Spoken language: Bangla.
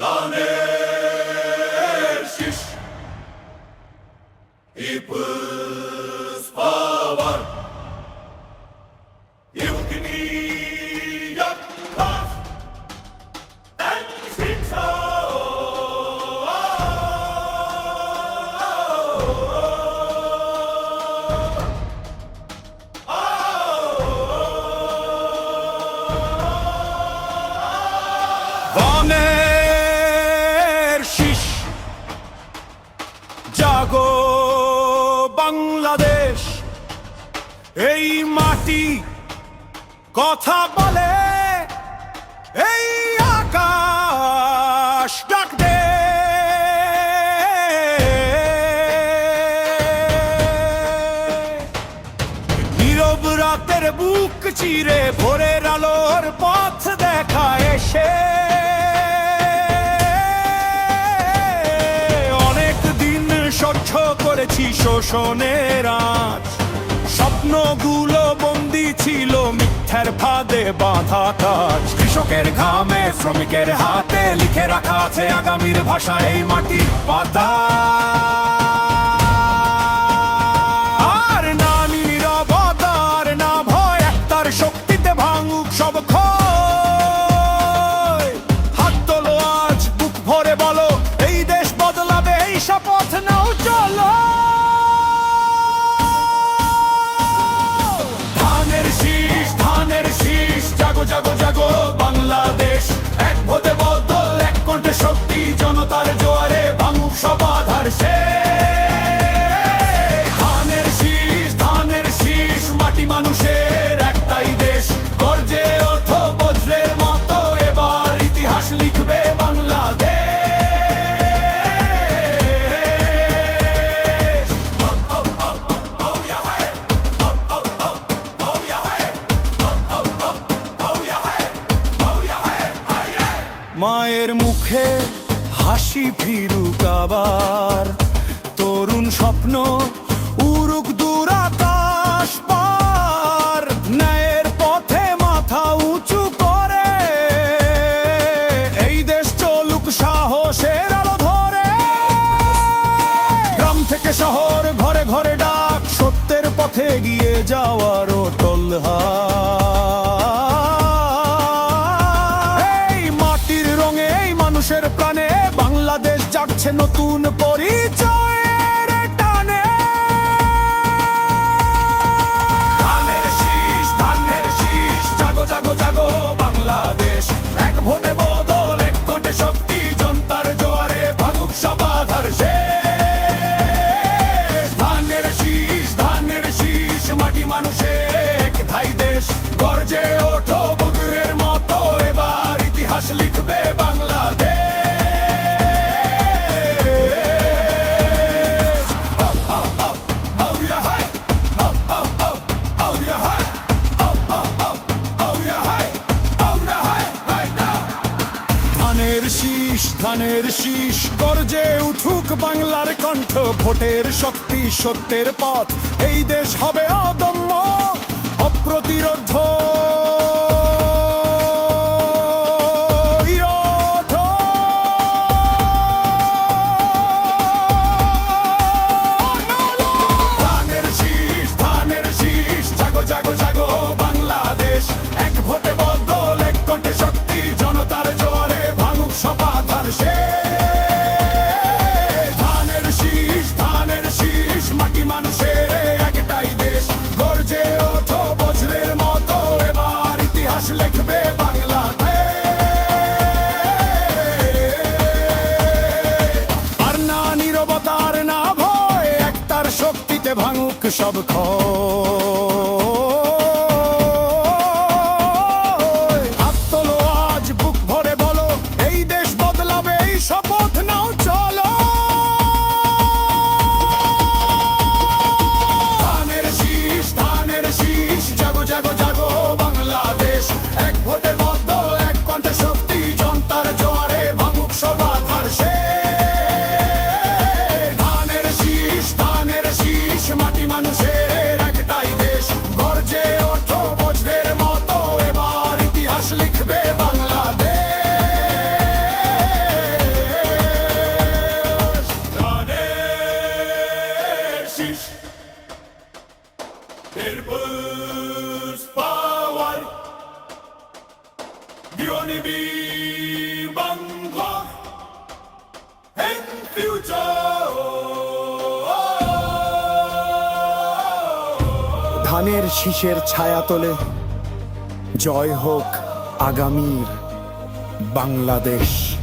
ধানের এই মাটি কথা বলে, এই আকাশ ডাক দে নীরব রাতের বুক চিরে ভোরের আলোর পথ দেখা এসে। অনেক দিন সহ্য করেছি শোষণের আঁচ। স্বপ্নগুলো বন্দি ছিল মিথ্যার ফাঁদে বাঁধা কাজ। কৃষকের ঘামে, শ্রমিকের হাতে লিখে রাখা আছে আগামীর ভাষা এই মাটির পাতা। জাগো জাগো বাংলাদেশ। মুখে হাসি ফিরুক আবার। তরুণ স্বপ্ন উড়ুক দূর আকাশ পার। ন্যায়ের পথে মাথা উঁচু করে। এই দেশ চলুক সাহসের আলো ধরে। গ্রাম থেকে শহর ঘরে ঘরে ডাক, সত্যের পথে গিয়ে যাওয়ার টলহা এই যাচ্ছে নতুন পরিচয়ের টানে। ধানের শীষ ধানের শীষ, জাগো জাগো জাগো বাংলাদেশ। এক ভোটে বদল, এক কোটে শক্তি, জনতার জোয়ারে ধানের শীষ ধানের শীষ, মাটি মানুষের এক দেশ। গর্জে ওঠো ধানের শীষ ধানের শীষ, গর্জে উঠুক বাংলার কণ্ঠ, ভোটের শক্তি সত্যের পথ। এই দেশ হবে অদম্য সব হাত তোলো আজ বুক ভরে বলো এই দেশ বদলাবে এই শপথ। মানুষের একটাই দেশ গর্জে ওঠো মতো, এবার ইতিহাস লিখবে Bangladesh Shish. It power. You only be. ধানের শীষের ছায়া তোলে। জয় হোক আগামীর বাংলাদেশ।